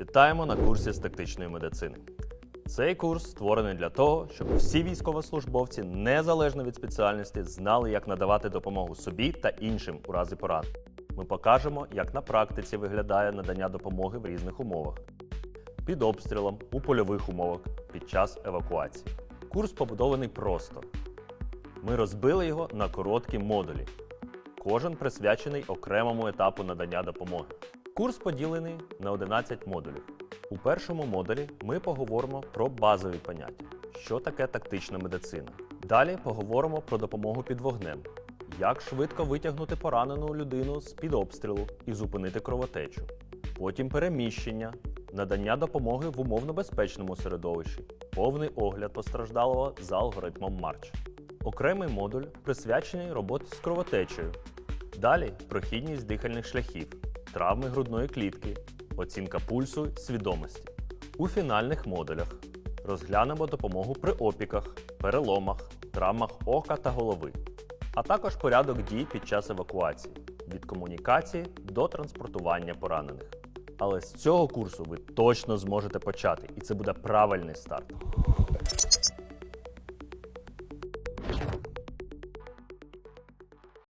Вітаємо на курсі з тактичної медицини. Цей курс створений для того, щоб всі військовослужбовці, незалежно від спеціальності, знали, як надавати допомогу собі та іншим у разі поранень. Ми покажемо, як на практиці виглядає надання допомоги в різних умовах, під обстрілом, у польових умовах, під час евакуації. Курс побудований просто. Ми розбили його на короткі модулі. Кожен присвячений окремому етапу надання допомоги. Курс поділений на 11 модулів. У першому модулі ми поговоримо про базові поняття, що таке тактична медицина. Далі поговоримо про допомогу під вогнем, як швидко витягнути поранену людину з під обстрілу і зупинити кровотечу. Потім переміщення, надання допомоги в умовно безпечному середовищі, повний огляд постраждалого за алгоритмом Марч. Окремий модуль присвячений роботі з кровотечею. Далі прохідність дихальних шляхів, травми грудної клітки, оцінка пульсу, свідомості. У фінальних модулях розглянемо допомогу при опіках, переломах, травмах ока та голови, а також порядок дій під час евакуації від комунікації до транспортування поранених. Але з цього курсу ви точно зможете почати, і це буде правильний старт.